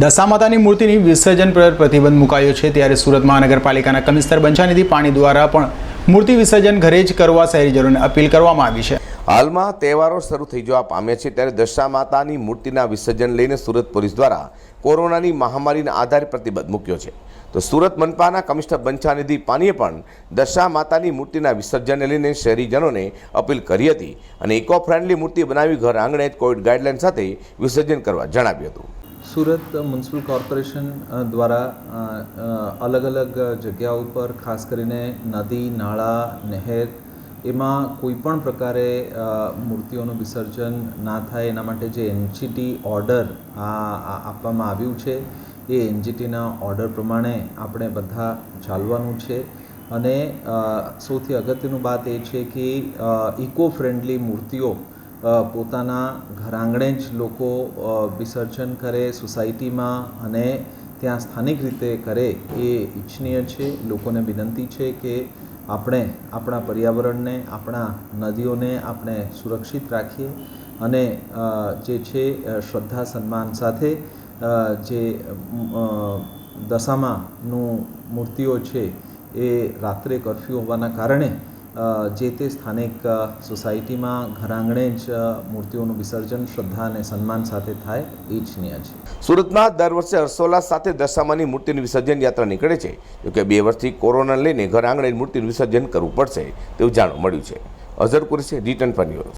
દશા માતાની મૂર્તિની વિસર્જન પર પ્રતિબંધ મુકાયો છે ત્યારે સુરત મહાનગરપાલિકાના કમિશનર બંછાનિધિ પાણી દ્વારા પણ મૂર્તિ વિસર્જન ઘરે જ કરવા શહેરીજનોને અપીલ કરવામાં આવી છે. હાલમાં તહેવારો શરૂ થઈ જવા પામ્યા છે ત્યારે દશા માતાની મૂર્તિના વિસર્જન લઈને સુરત પોલીસ દ્વારા કોરોનાની મહામારીના આધારે પ્રતિબંધ મૂક્યો છે. તો સુરત મનપાના કમિશનર બંછાનિધિ પાનીએ પણ દશા માતાની મૂર્તિના વિસર્જનને લઈને શહેરીજનોને અપીલ કરી હતી અને ઇકો ફ્રેન્ડલી મૂર્તિ બનાવી ઘર આંગણે કોવિડ ગાઈડલાઇન સાથે વિસર્જન કરવા જણાવ્યું હતું. સુરત મ્યુનિસિપલ કોર્પોરેશન દ્વારા અલગ અલગ જગ્યાઓ ઉપર ખાસ કરીને નદી, નાળા, નહેર, એમાં કોઈપણ પ્રકારે મૂર્તિઓનું વિસર્જન ના થાય એના માટે જે એનજીટી ઓર્ડર આપવામાં આવ્યું છે, એ એનજીટીના ઓર્ડર પ્રમાણે આપણે બધા ચાલવાનું છે. અને સૌથી અગત્યનું વાત એ છે કે ઇકો ફ્રેન્ડલી મૂર્તિઓ પોતાના ઘર આંગણે જ લોકો વિસર્જન કરે, સોસાયટીમાં અને ત્યાં સ્થાનિક રીતે કરે એ ઈચ્છનીય છે. લોકોને વિનંતી છે કે આપણે આપણા પર્યાવરણને, આપણા નદીઓને આપણે સુરક્ષિત રાખીએ અને જે છે શ્રદ્ધા સન્માન સાથે જે દશામાનું મૂર્તિઓ છે એ રાત્રે કરફ્યુ હોવાના કારણે જે તે સ્થાનિક સોસાયટીમાં ઘર આંગણે જ મૂર્તિઓનું વિસર્જન, શ્રદ્ધા અને સન્માન સાથે થાય, એ ઈચ્છનીય છે. સુરતમાં દર વર્ષે હર્ષોલ્લાસ સાથે દશામાની મૂર્તિનું વિસર્જન યાત્રા નીકળે છે. જોકે બે વર્ષથી કોરોના લઈને ઘર આંગણે જ મૂર્તિનું વિસર્જન કરવું પડશે, તેવું જાણવા મળ્યું છે. અઝર કુરેશી, રિટર્ન પર